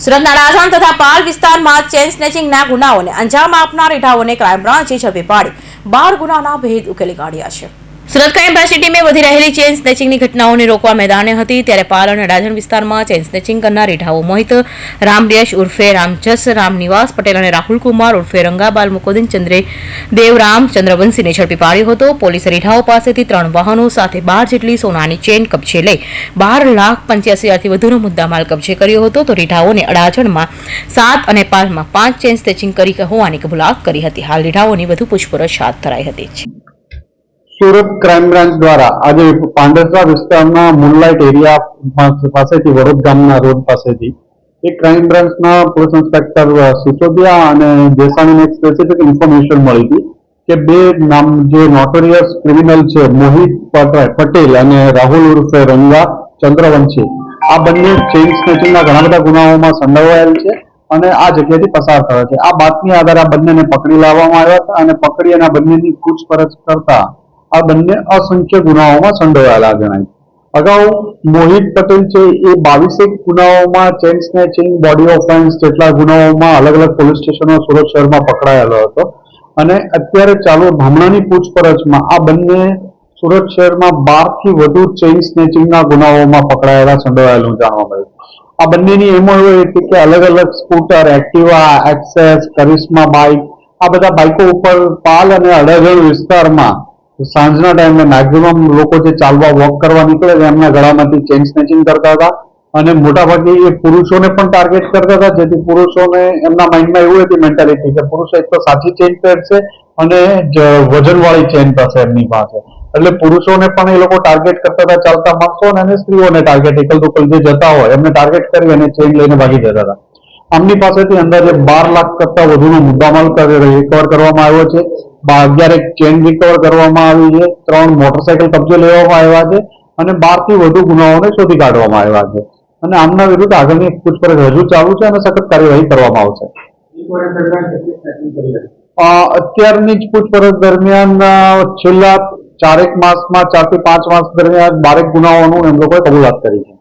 સુરતના રાજાણ તથા પાલ વિસ્તારમાં ચેન સ્નેચિંગના ગુનાઓને અંજામ આપનાર ઇઠાઓને ક્રાઇમ બ્રાન્ચે ઝડપી પાડી. બાર ગુનાના ભેદ ઉકેલી કાઢ્યા છે. સુરત ક્રાઇમ બ્રાન્ચની ટીમે વધી રહેલી ચેન સ્નેચિંગની ઘટનાઓને રોકવા મેદાને હતી ત્યારે પાલ અને રાજણ વિસ્તારમાં ચેન સ્નેચિંગ કરનાર ઇઠાઓ મોહિત રામડેશ ઉર્ફે રામજસ રામનિવાસ પટેલ અને રાહુલ કુમાર ઉર્ફે રંગાબાલ મુકોદિન ચંદ્રે દેવરામ ચંદ્રવંશીને ઝડપી પાડ્યો હતો. પોલીસે રીઢાઓ પાસેથી ત્રણ વાહનો સાથે બાર જેટલી સોનાની ચેન કબજે લઈ બાર લાખ પંચ્યાસી હજારથી વધુનો મુદ્દામાલ કબજે કર્યો હતો. તો રીઢાઓને અડાજણમાં સાત અને પાલમાં પાંચ ચેન સ્ટેચિંગ કરી હોવાની કબૂલાત કરી હતી. હાલ રીઢાઓની વધુ પૂછપરછ હાથ ધરાઈ હતી. સુરત ક્રાઇમ બ્રાન્ચ દ્વારા આજે પાંડેસરા વિસ્તારના મૂનલાઇટ એરિયા પાસેથી વડોદ ગામના રોડ પાસેથી એક ક્રાઇમ બ્રાન્ચના પોલીસ ઇન્સ્પેક્ટર સિસોદિયા અને દેસાણીને સ્પેસિફિક ઇન્ફોર્મેશન મળી હતી કે બે નામ જે નોટોરિયસ ક્રિમિનલ છે, મોહિત પટ- પટેલ અને રાહુલ ઉર્ફે રંગા ચંદ્રવંશી, આ બંને ચેઇન સ્નેચિંગના ઘણા બધા ગુનાઓમાં સંડોવાયેલ છે અને આ જગ્યાથી પસાર થયા છે. આ બાતમી આધારે આ બંનેને પકડી લાવવામાં આવ્યા હતા અને પકડી અને આ બંનેની પૂછપરછ કરતા આ બંને અસંખ્ય ગુનાઓમાં સંડોવાયેલા જણાય અગાઉ મોહિત પટેલ છે, એ બાવીસેક ગુનાઓમાં ચેન સ્નેચિંગ, બોડી ઓફેન્સ જેટલા ગુનાઓમાં અલગ અલગ પોલીસ સ્ટેશનો સુરત શહેરમાં પકડાયેલો હતો. અને અત્યારે ચાલુ હમણાંની પૂછપરછમાં આ બંને સુરત શહેરમાં બારથી વધુ ચેઇન સ્નેચિંગના ગુનાઓમાં પકડાયેલા, સંડોવાયેલું જાણવા મળ્યું. આ બંનેની એમો એવું હતી કે અલગ અલગ scooter, Activa, Access, Karizma bike, આ બધા બાઇકો ઉપર પાલ અને અડાજણ વિસ્તારમાં સાંજના ટાઈમે મેક્ઝિમમ લોકો જે ચાલવા વોક કરવા નીકળે એમના ગળામાંથી ચેન સ્નેચિંગ કરતા હતા. અને મોટાભાગે એ પુરુષોને પણ ટાર્ગેટ કરતા હતા, જેથી પુરુષોને એમના માઇન્ડમાં એવું હતી મેન્ટાલિટી કે પુરુષો એક તો સાચી ચેન પહેરશે અને વજનવાળી ચેન થશે એમની પાસે. એટલે પુરુષોને પણ એ લોકો ટાર્ગેટ કરતા હતા, ચાલતા માણસો અને સ્ત્રીઓને ટાર્ગેટ એકલ દુકલ જે જતા હોય, એમને ટાર્ગેટ કરી અને ચેન લઈને ભાગી જતા હતા. આમની પાસેથી અંદાજે બાર લાખ કરતા વધુનો મુદ્દામાલ રિકવર કરવામાં આવ્યો છે. અગિયાર ચેન રિકવર કરવામાં આવી છે, ત્રણ મોટરસાયકલ કબજે લેવામાં આવ્યા છે અને બારથી વધુ ગુનાઓને શોધી કાઢવામાં આવ્યા છે. અને આમના વિરુદ્ધ આગળની પૂછપરછ હજુ ચાલુ છે અને સખત કાર્યવાહી કરવામાં આવશે. અત્યારની જ પૂછપરછ દરમિયાન છેલ્લા ચારેક માસમાં ચારથી પાંચ માસ દરમિયાન બારેક ગુનાઓનું એમ લોકોએ કબૂલાત કરી છે.